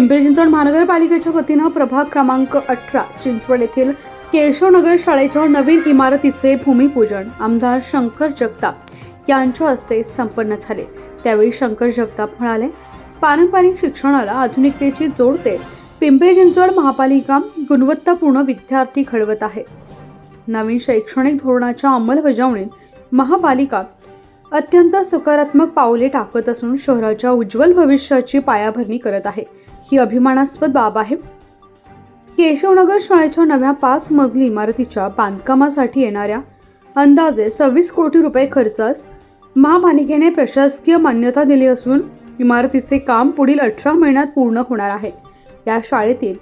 पिंपरी चिंचवड महानगरपालिकेच्या वतीनं प्रभाग क्रमांक अठरा चिंचवड येथील केशवनगर शाळेच्या नवीन इमारतीचे भूमिपूजन आमदार शंकर जगताप यांच्या हस्ते संपन्न झाले. त्यावेळी शंकर जगताप म्हणाले पारंपरिक शिक्षणाला आधुनिकतेची जोड देत पिंपरी चिंचवड महापालिका गुणवत्तापूर्ण विद्यार्थी घडवत आहे. नवीन शैक्षणिक धोरणाच्या अंमलबजावणीत महापालिका अत्यंत सकारात्मक पावले टाकत असून शहराच्या उज्ज्वल भविष्याची पायाभरणी करत आहे. ही अभिमानास्पद बाब आहे. केशवनगर शाळेच्या नव्या पाच मजली इमारतीच्या बांधकामासाठी येणाऱ्या अंदाजे सव्वीस कोटी रुपये खर्चास महापालिकेने प्रशासकीय मान्यता दिली असून इमारतीचे काम पुढील अठरा महिन्यात पूर्ण होणार आहे. या शाळेतील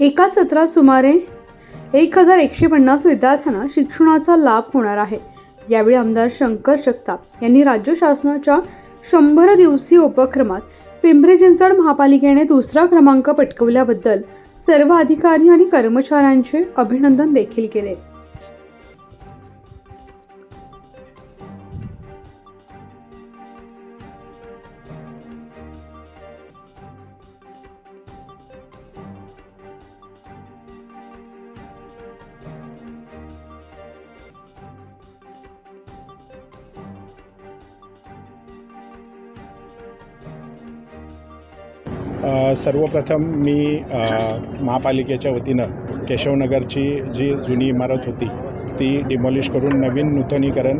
एका सत्रात सुमारे एक हजार एकशे पन्नास विद्यार्थ्यांना शिक्षणाचा लाभ होणार आहे. यावेळी आमदार शंकर जगताप यांनी राज्य शासनाच्या शंभर दिवसीय उपक्रमात पिंपरी चिंचवड महापालिकेने दुसरा क्रमांक पटकवल्याबद्दल सर्व अधिकारी आणि कर्मचाऱ्यांचे अभिनंदन देखील केले. सर्वप्रथम मी महापालिकेच्या वतीनं केशवनगरची जी जुनी इमारत होती ती डिमॉलिश करून नवीन नूतनीकरण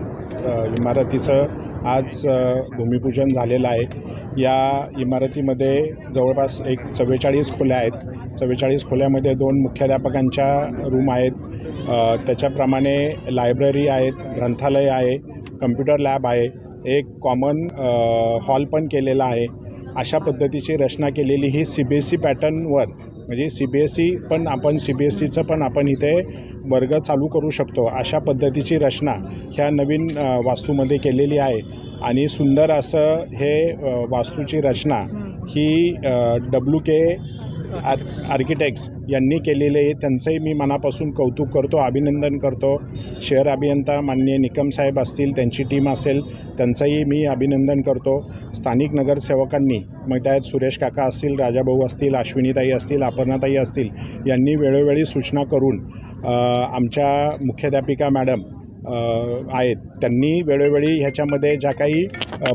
इमारतीचं आज भूमिपूजन झालेलं आहे. या इमारतीमध्ये जवळपास एक चव्वेचाळीस खोल्या आहेत. चव्वेचाळीस खोल्यामध्ये दोन मुख्याध्यापकांच्या रूम आहेत. त्याच्याप्रमाणे लायब्ररी आहेत ग्रंथालय आहे कम्प्युटर लॅब आहे एक कॉमन हॉल पण केलेला आहे. अशा पद्धतीची रचना केलेली ही सी बी एस सी पॅटर्नवर म्हणजे सी बी एस सी पण आपण सी बी एस सीचं पण आपण इथे वर्ग चालू करू शकतो. अशा पद्धतीची रचना ह्या नवीन वास्तूमध्ये केलेली आहे. आणि सुंदर असं हे वास्तूची रचना ही डब्ल्यू के आर आर्किटेक्ट्स यांनी केलेले त्यांचंही मी मनापासून कौतुक करतो अभिनंदन करतो. शहर अभियंता माननीय निकम साहेब असतील त्यांची टीम असेल त्यांचंही मी अभिनंदन करतो. स्थानिक नगरसेवकांनी मग त्यात सुरेश काका असतील राजाभाऊ असतील अश्विनीताई असतील अपर्णाताई असतील यांनी वेळोवेळी सूचना करून आमच्या मुख्याध्यापिका मॅडम आहेत. त्यांनी वेळोवेळी ह्याच्यामध्ये ज्या काही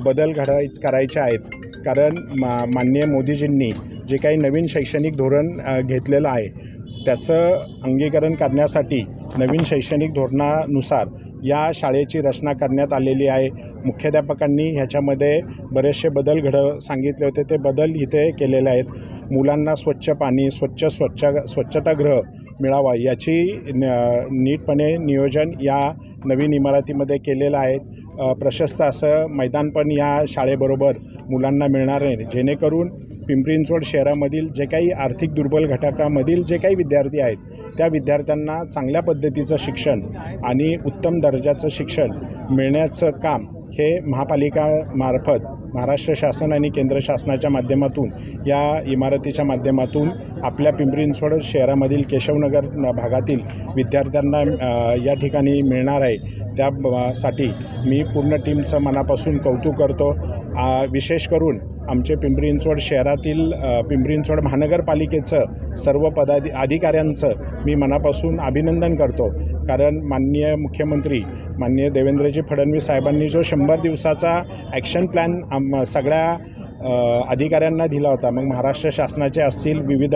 बदल घडाय करायचे आहेत. कारण मा माननीय मोदीजींनी जे काही नवीन शैक्षणिक धोरण घेतलेलं आहे त्याचं अंगीकरण करण्यासाठी नवीन शैक्षणिक धोरणानुसार या शाळेची रचना करण्यात आलेली आहे. मुख्याध्यापकांनी ह्याच्यामध्ये बरेचसे बदल घड सांगितले होते. ते बदल इथे केलेले आहेत. मुलांना स्वच्छ पाणी स्वच्छ स्वच्छ स्वच्छतागृह मिळावा याची न नीटपणे नियोजन या नवीन इमारतीमध्ये केलेलं आहे. प्रशस्त असं मैदान पण या शाळेबरोबर मुलांना मिळणार आहे. जेणेकरून पिंपरी चिंचवड शहरामधील जे काही आर्थिक दुर्बल घटकामधील जे काही विद्यार्थी आहेत त्या विद्यार्थ्यांना चांगल्या पद्धतीचं शिक्षण आणि उत्तम दर्जाचं शिक्षण मिळण्याचं काम हे महापालिकामार्फत महाराष्ट्र शासन आणि केंद्र शासनाच्या माध्यमातून या इमारतीच्या माध्यमातून आपल्या पिंपरी चिंचवड शहरामधील केशवनगर भागातील विद्यार्थ्यांना या ठिकाणी मिळणार आहे. त्या साठी मी पूर्ण टीमचं मनापासून कौतुक करतो. विशेष करून आमचे पिंपरी चिंचवड शहरातील पिंपरी चिंचवड महानगरपालिकेचं सर्व पदाधि अधिकाऱ्यांचं मी मनापासून अभिनंदन करतो. कारण माननीय मुख्यमंत्री माननीय देवेंद्रजी फडणवीस साहेबांनी जो शंभर दिवसाचा ॲक्शन प्लॅन आम सगळ्या अधिकाऱ्यांना दिला होता. मग महाराष्ट्र शासनाचे असतील विविध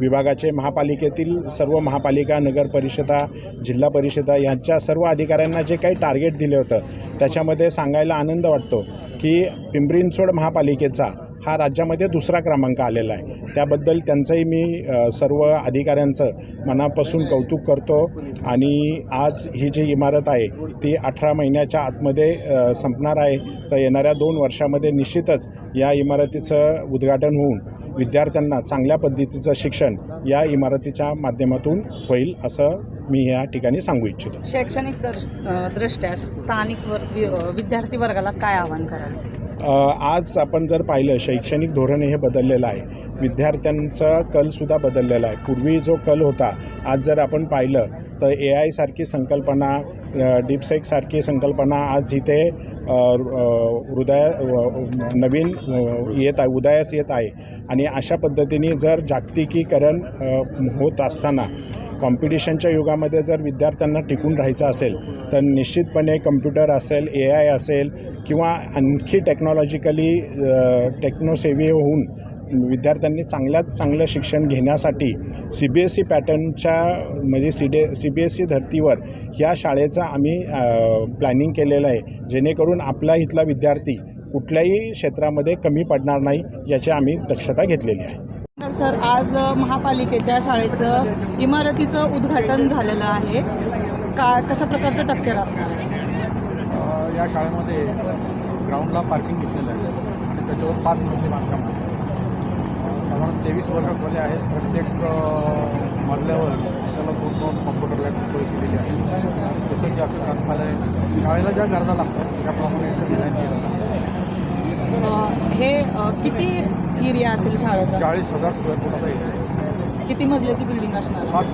विभागाचे महापालिकेतील सर्व महापालिका नगर परिषदा जिल्हा परिषदा यांच्या सर्व अधिकाऱ्यांना जे काही टार्गेट दिले होतं त्याच्यामध्ये सांगायला आनंद वाटतो की पिंपरी चिंचवड महापालिकेचा हा राज्यामध्ये दुसरा क्रमांक आलेला आहे. त्याबद्दल त्यांचंही मी सर्व अधिकाऱ्यांचं मनापासून कौतुक करतो आणि आज ही जी इमारत आहे ती अठरा महिन्याच्या आतमध्ये संपणार आहे. तर येणाऱ्या दोन वर्षामध्ये निश्चितच या इमारतीचं उद्घाटन होऊन विद्यार्थ्यांना चांगल्या पद्धतीचं शिक्षण या इमारतीच्या माध्यमातून होईल असं मी या ठिकाणी सांगू इच्छितो. शैक्षणिक दृष्ट्या स्थानिक वर विद्यार्थी वर्गाला काय आव्हान कराल? आज आपण जर पाहिलं शैक्षणिक धोरण हे बदललेलं आहे. विद्यार्थ्यांचा कलसुद्धा बदललेला आहे. पूर्वी जो कल होता आज जर आपण पाहिलं तर ए आयसारखी संकल्पना डीपसेकसारखी संकल्पना आज इथे हृदय नवीन येत आहे उदयास येत आहे. आणि अशा पद्धतीने जर जागतिकीकरण होत असताना कॉम्पिटिशनच्या युगामध्ये जर विद्यार्थ्यांना टिकून राहायचं असेल तर निश्चितपणे कम्प्युटर असेल ए आय असेल किंवा आणखी टेक्नॉलॉजिकली टेक्नोसेवी होऊन विद्यार्थ्यांनी चांगल्यात चांगलं शिक्षण घेण्यासाठी सी बी एस ई पॅटर्नच्या म्हणजे C D C B S E धर्तीवर ह्या शाळेचं आम्ही प्लॅनिंग केलेलं आहे. जेणेकरून आपला इथला विद्यार्थी कुठल्याही क्षेत्रामध्ये कमी पडणार नाही याची आम्ही दक्षता घेतलेली आहे. तर सर आज महापालिकेच्या शाळेचं इमारतीचं उद्घाटन झालेलं आहे. का कशा प्रकारचं स्ट्रक्चर असणार आहे? या शाळेमध्ये ग्राउंडला पार्किंग घेतलेलं आहे. आणि त्याच्यावर पाच मजली बांधकाम आहे साधारण तेवीस वर्ग खोल्या आहेत. प्रत्येक मजल्यावर त्याला दोन दोन कॉम्प्युटर लॅबची सोय केलेली आहे. सुसज्ज असं ग्रंथालय शाळेला ज्या गरजा लागतात त्याप्रमाणे याचं डिझाईन आहे. अ, हे किती एरिया असेल शाळेचा? चाळीस हजार स्क्वेअर फुटाचा एरिया किती मजल्याची बिल्डिंग असणार? पाच